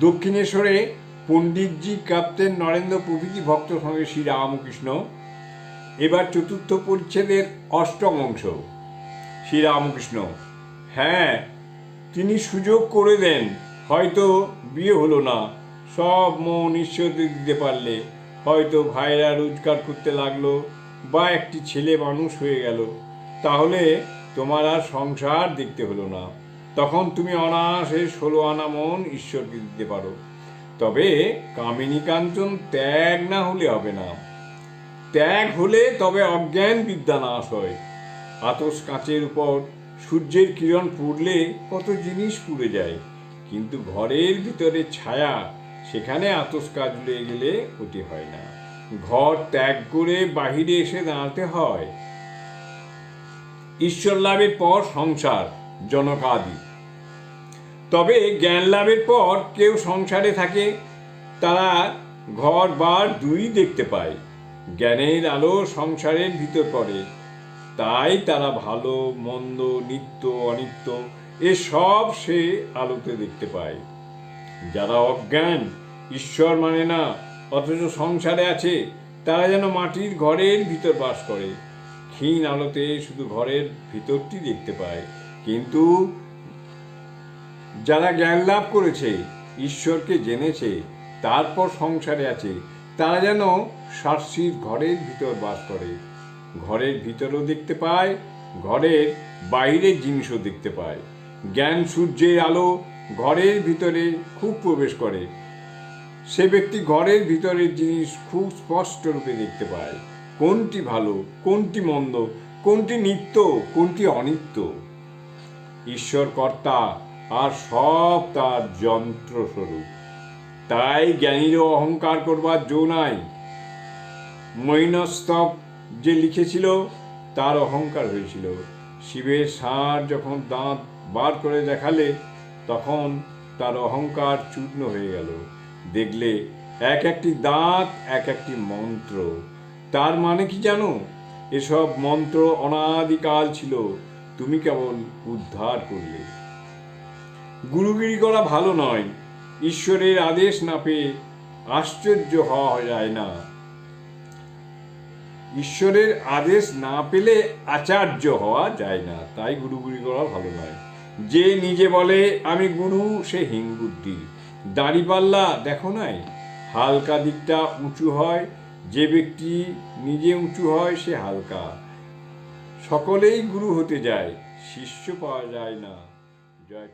দক্ষিণেশ্বরে পণ্ডিতজি ক্যাপ্টেন নরেন্দ্র প্রভৃতি ভক্ত সঙ্গে শ্রী রামকৃষ্ণ। এবার চতুর্থ পরিচ্ছেদের অষ্টম অংশ। শ্রীরামকৃষ্ণ হ্যাঁ তিনি সুযোগ করে দেন, হয়তো বিয়ে হলো না, সব মন ঈশ্বরকে দিতে পারলে। হয়তো ভাইরা রোজগার করতে লাগল বা একটি ছেলে মানুষ হয়ে গেল। তাহলে তোমার আর সংসার দেখতে হলো না। তখন তুমি অনায়াসে ষোলো আনা মন ঈশ্বরকে দিতে পারো। তবে কামিনী কাঞ্চন ত্যাগ না হলে হবে না। ত্যাগ হলে তবে অজ্ঞান বিদ্যা নাশ হয়। আতস কাঁচের উপর সূর্যের কিরণ পড়লে কত জিনিস পুড়ে যায়। কিন্তু ঘরের ভিতরে ছায়া, সেখানে আতস কাজ গেলে ওটি হয় না। ঘর ত্যাগ করে বাহিরে এসে দাঁড়াতে হয়। ঈশ্বর লাভের পর সংসার। জনকাদি। তবে জ্ঞান লাভের পর কেউ সংসারে থাকে, তারা ঘর বার দুই দেখতে পায়। জ্ঞানের আলো সংসারের ভিতর পড়ে, তাই তারা ভালো, মন্দ, নিত্য, অনিত্য, এসব সে আলোতে দেখতে পায়। যারা অজ্ঞান, ঈশ্বর মানে না, অথচ সংসারে আছে, তারা যেন মাটির ঘরের ভিতর বাস করে। ক্ষীণ আলোতে শুধু ঘরের ভিতরটি দেখতে পায়। কিন্তু যারা জ্ঞান লাভ করেছে, ঈশ্বরকে জেনেছে, তারপর সংসারে আছে, তারা যেন সার্সির ঘরের ভিতর বাস করে। ঘরের ভিতরও দেখতে পায়, ঘরের বাইরের জিনিসও দেখতে পায়। জ্ঞান সূর্যের আলো ঘরের ভিতরে খুব প্রবেশ করে। সে ব্যক্তি ঘরের ভিতরের জিনিস খুব স্পষ্ট রূপে দেখতে পায়। কোনটি ভালো, কোনটি মন্দ, কোনটি নিত্য, কোনটি অনিত্য? ঈশ্বর কর্তা আর সব তার যন্ত্রস্বরূপ। তাই জ্ঞানীরও অহংকার করবার জো নাই। মৈনস্তব যে লিখেছিল, তার অহংকার হয়েছিল। শিবের ষাঁড় যখন দাঁত বার করে দেখালে, তখন তার অহংকার চূর্ণ হয়ে গেল। দেখলে এক একটি দাঁত, এক একটি মন্ত্র। তার মানে কি জানো? এসব মন্ত্র অনাদিকাল ছিল। তুমি কেবল উদ্ধার করলে? গুরুগিরি করা ভালো নয়। ঈশ্বরের আদেশ না পেয়ে আশ্চর্য হওয়া যায় না। ঈশ্বরের আদেশ না পেলে আচার্য হওয়া যায় না। তাই গুরুগুরি করা ভালো নয়। যে নিজে বলে, আমি গুরু, সে হিংবুদ্ধি। দাড়িপাল্লা দেখো নাই? হালকা দিকটা উঁচু হয়, যে ব্যক্তি নিজে উঁচু হয়, সে হালকা। সকলেই গুরু হতে যায় শিষ্য পাওয়া যায় না। জয়